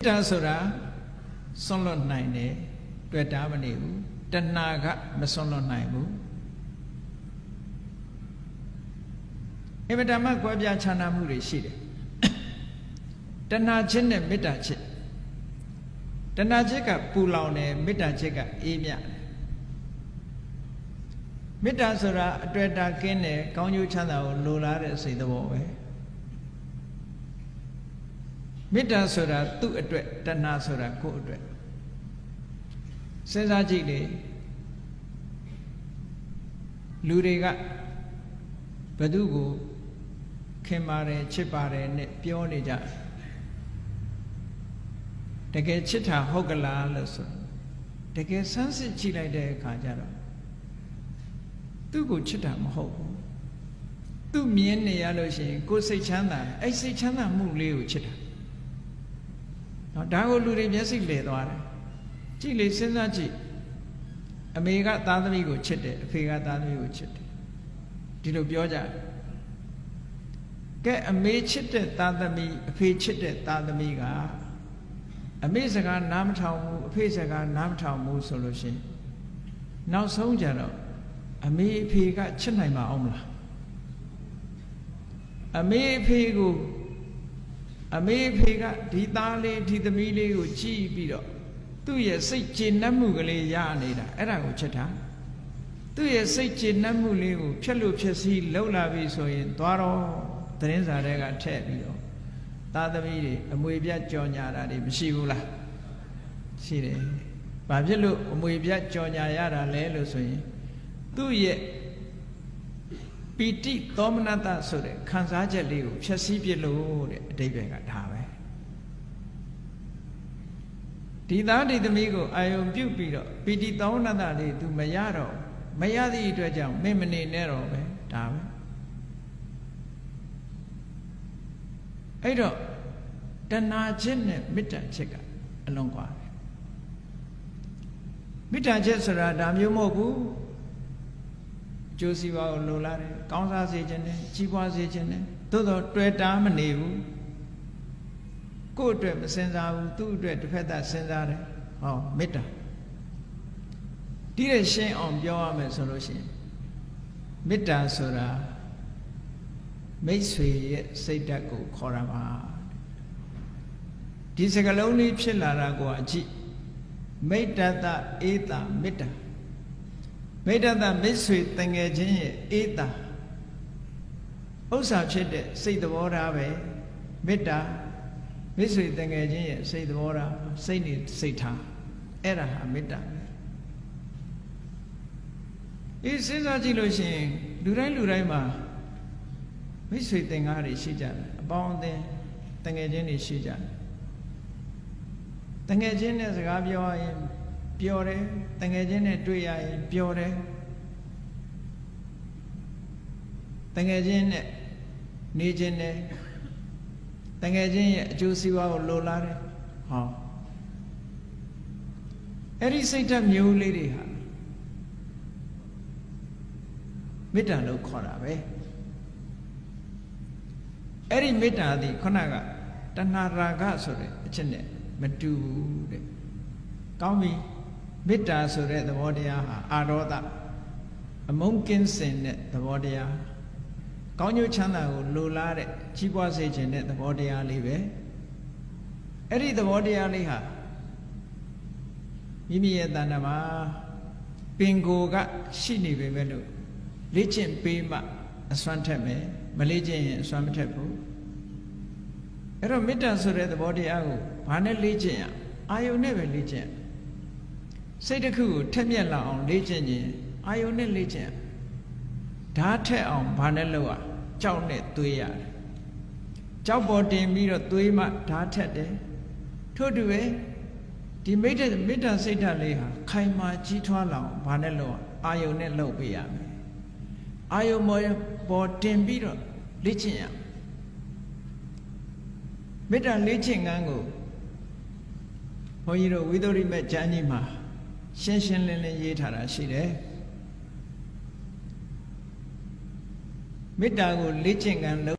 မေတ္တာဆိုတာဆွန့်လွတ်နိုင်တယ်တွေ့တာမနေဘူးတဏှာကမဆွန့်လွတ်နိုင်ဘူးအမတမကွဲပြားခြားနားမှုတွေရှိတယ်တဏှာချင်းနဲ့မေတ္တာချစ်တဏှာချစ်ကပူလောင်တယ်မေတ္တာချစ်ကအေးမြတယ်မေတ္တာဆိုတာအတွေ့အတာကင်းတယ်ကောင်းကျိုးချမ်းသာကိုလိုလားတဲ့စိတ်သဘောပဲ မေတ္တာဆိုတာသူ့အတွက်တဏှာဆိုတာကိုယ့်အတွက်စဉ်းစားကြည့်လေလူတွေကဘသူကိုခင်ပါတယ်ချစ်ပါတယ်နဲ့ပြောနေကြတကယ်ချစ်တာဟုတ်ကလားလို့ဆိုတကယ်ဆန်းစစ်ကြည့်လိုက်တဲ့အခါကျတော့သူ့ကိုချစ်တာမဟုတ်ဘူးသူ့မြင်နေရလို့ရှိရင်ကိုယ်စိတ်ချမ်းသာအဲ့စိတ်ချမ်းသာမှုလေးကိုချစ်တာ နော်ဒါကိုလူတွေမျက်စိလဲသွားတယ်ကြည့်လေစဉ်းစားကြည့်အမေကသားသမီးကိုချစ်တယ်အဖေကသားသမီးကိုချစ်တယ်ဒီလိုပြောကြတယ်ကဲအမေချစ်တဲ့သားသမီးအဖေချစ်တဲ့သားသမီးကအမေစကားနားမထောင်ဘူးအဖေစကားနားမထောင်ဘူးဆိုလို့ရှိရင်နောက်ဆုံးကြတော့အမေအဖေကချစ်နိုင်မှာအောင်မလားအမေအဖေကို အမေအဖေကဒီသားလေးဒီသမီးလေးကိုကြည့်ပြီးတော့သူ့ရဲ့စိတ်ကျေနပ်မှုကလေးရနေတာအဲ့ဒါကိုချစ်တာသူ့ရဲ့စိတ်ကျေနပ်မှုလေးကိုဖြက်လို့ဖြက်စီးလှုပ်လာပြီဆိုရင်သွားတော့သတင်းစာတွေကထည့်ပြီးတော့သားသမီးတွေအမွေပြတ်ကြော်ညာတာတွေမရှိဘူးလားရှိတယ်။ဘာဖြစ်လို့အမွေပြတ်ကြော်ညာရတာလဲလို့ဆိုရင်သူ့ရဲ့ ပီတိသောမနတဆိုတဲ့ခံစားချက်လေးကိုဖြည့်ဆည်းပြလို့တဲ့အတိပ္ပယ်ကဒါပဲဒီသားဒီသမီးကိုအာယုံပြုတ်ပြီးတော့ပီတိသောမနတလေး तू မရတော့မရသည့်အတွက်ကြောင့်မင်းမနေနဲ့တော့ပဲဒါပဲအဲ့တော့တဏှာချင်းနဲ့မေတ္တာချက်ကအလွန်ကွာတယ်မေတ္တာချက်ဆိုတာဒါမျိုးမဟုတ်ဘူး ကျိုးစီးပွားကိုလိုလားတယ်ကောင်းစားစေခြင်းနဲ့ကြီးပွားစေခြင်းနဲ့သို့တော့တွေ့တာမနေဘူးကိုယ့်အတွက်မစင်စားဘူးသူ့အတွက်တစ်ဖက်သက်စဉ်းစားတယ်ဟောမေတ္တာဒီရဲ့ရှင်းအောင်ပြောရမယ်ဆိုလို့ရှိရင်မေတ္တာဆိုတာမိတ်ဆွေရဲ့စိတ်ဓာတ်ကိုခေါ်တာပါဒီစကလုံးလေးဖြစ်လာတာကိုအကြည့်မိတ္တတအေးတာမေတ္တာ မိတ္တတမိတ်ဆွေတငယ်ချင်းရဲ့အေးတာဥစ္စာဖြစ်တဲ့စိတ်သဘောထားပဲမေတ္တာမိတ်ဆွေတငယ်ချင်းရဲ့စိတ်သဘောထားစိတ်နေစိတ်ထားအဲ့ဒါဟာမေတ္တာအေးစဉ်းစားကြည့်လို့ရှိရင်လူတိုင်းလူတိုင်းမှာမိတ်ဆွေသင်္ကားတွေရှိကြတယ်အပေါင်းအသင်းတငယ်ချင်းတွေရှိကြတယ်တငယ်ချင်းနဲ့စကားပြောရင် ပျော်တယ်တငယ်ချင်းနဲ့တွေ့ရရင်ပျော်တယ်တငယ်ချင်းနဲ့နေခြင်းနဲ့တငယ်ချင်းရဲ့အကျိုးစီးပွားကိုလိုလားတယ်ဟောအဲ့ဒီစိတ်ဓာတ်မျိုးလေးတွေဟာမေတ္တာလို့ခေါ်တာပဲအဲ့ဒီမေတ္တာသည်ခုနကတဏှာရာဂဆိုတဲ့အချက်နဲ့မတူဘူးတဲ့ကောင်းပြီ မေတ္တာဆိုတဲ့သဘောတရားဟာအာရောဒအမုန်းကင်းစင်တဲ့သဘောတရားကောင်းကျိုးချမ်းသာကိုလိုလားတဲ့ကြီးပွားစေခြင်းတဲ့သဘောတရားလေးပဲအဲ့ဒီသဘောတရားလေးဟာမိမိရဲ့တဏ္ဍာမှာပင်ကိုကရှိနေပေမဲ့လို့လေ့ကျင့်ပေးမှအစွမ်းထက်မယ်မလေ့ကျင့်ရင်အစွမ်းမထက်ဘူးအဲ့တော့မေတ္တာဆိုတဲ့သဘောတရားကိုဘာနဲ့လေ့ကျင့်ရအာယုန်နဲ့ပဲလေ့ကျင့် စိတ်တစ်ခုကိုထက်မြက်လာအောင်လေ့ကျင့်ခြင်းအာယုန်နဲ့လေ့ကျင့်ဓာတ်ထက်အောင်ဘာနဲ့လုပ်ရကြောက်နဲ့သွေးရတယ်ကြောက်ပေါ်တင်ပြီးတော့သွေးမှဓာတ်ထက်တယ်ထို့တူပဲဒီမေတ္တာမေတ္တာစိတ်ဓာတ်လေးဟာခိုင်မာကြီးထွားလာအောင်ဘာနဲ့လုပ်ရအာယုန်နဲ့လုပ်ပေးရမယ်အာယုံပေါ်တင်ပြီးတော့လေ့ကျင့်ရမေတ္တာလေ့ကျင့်ငန်းကိုဘုန်းကြီးတို့ဝိသုရိမေကျမ်းကြီးမှာ ရှင်းရှင်းလင်းလင်းရေးထားတာရှိတယ်မေတ္တာကိုလေ့ကျင့်ငန်း